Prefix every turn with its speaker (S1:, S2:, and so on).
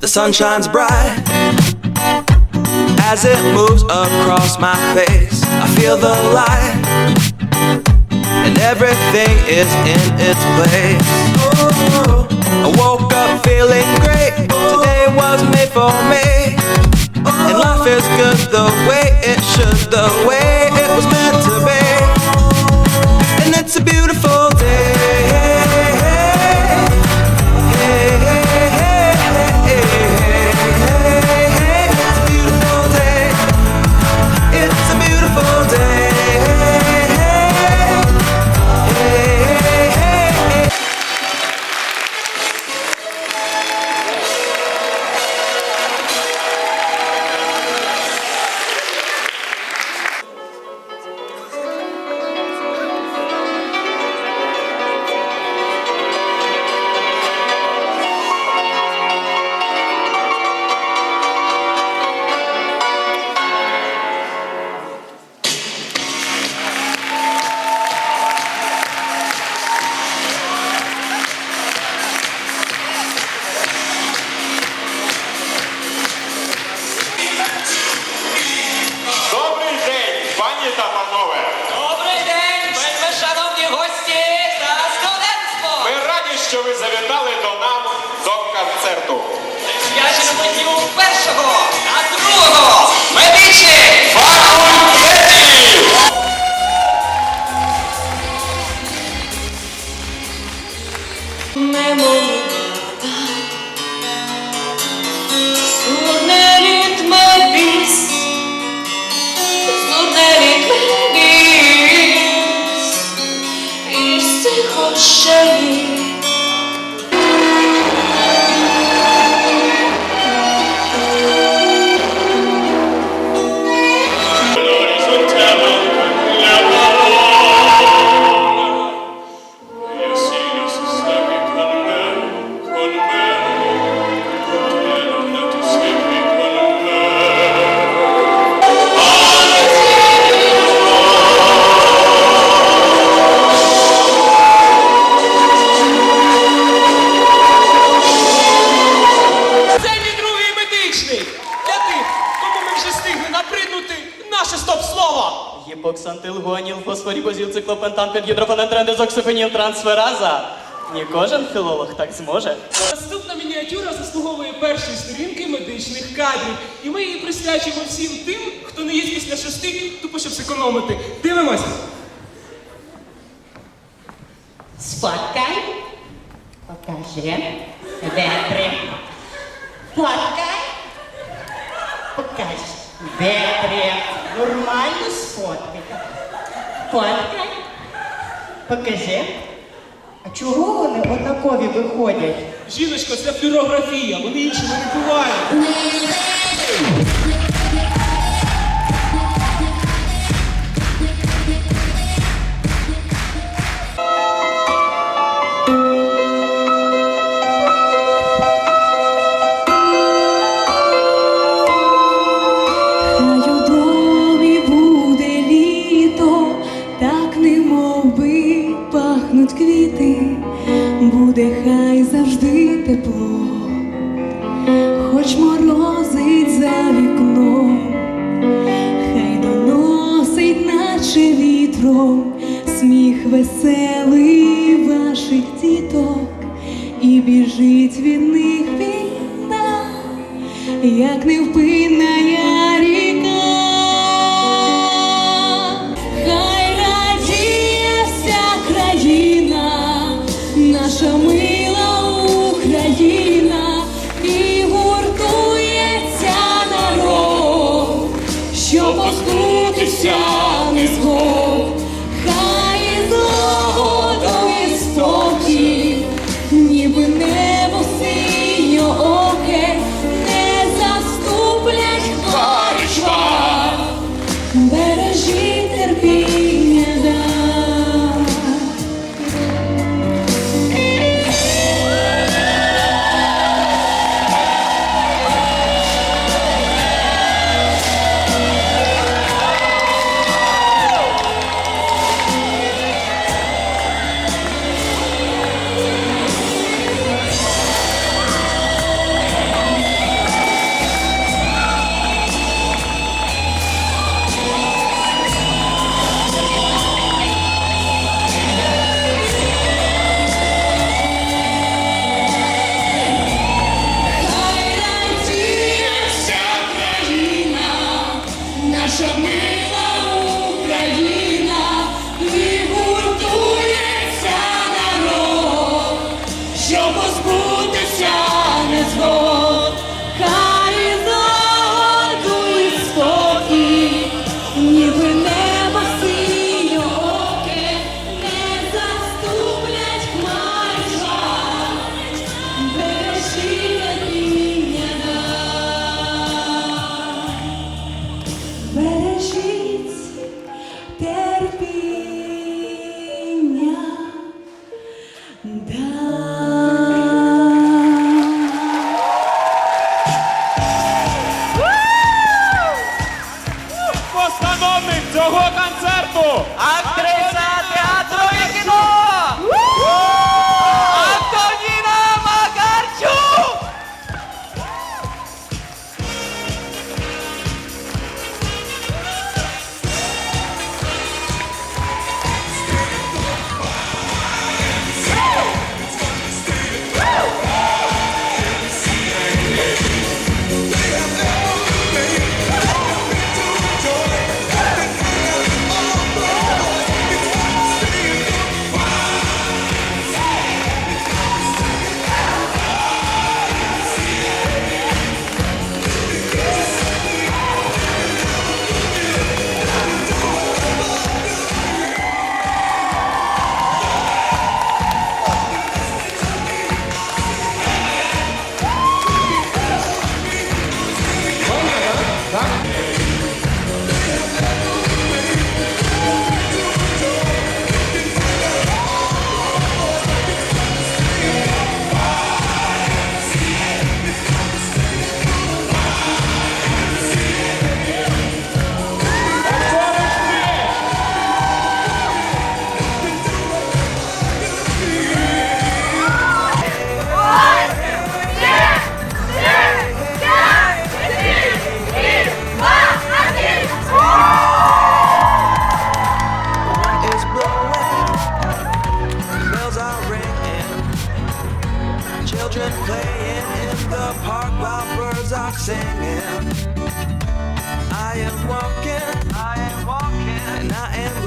S1: The sun shines bright as it moves across my face. I feel the light, and everything is in its place. I woke up feeling great. Today was made for me, and life is good the way
S2: show you.
S3: Гіпоксантилгоніл, фосфорібозіл, циклопентан, пенгідрофонентрен, дезоксифеніл, трансфераза. Не кожен філолог так зможе.
S2: Наступна мініатюра заслуговує першої сторінки медичних кадрів. І ми її присвячуємо всім тим, хто не є після шести, тупо щоб зекономити. Дивимося.
S4: Сфоткай. Покажи. Ветри. Фоткай. Покажи. Ветри. Нормально сфоткай. Фоткай. Покажи. А чого вони однакові виходять?
S2: Жіночко, це флюорографія, вони іншими не бувають.
S5: Завжди тепло, хоч морозить за вікном, хай доносить, наче вітром, сміх веселий ваших діток, і біжить від них війна як невпинна ріка.
S1: Yeah. bells are ringing. Children playing in the park while birds are singing. I am walking, I am walking, and I am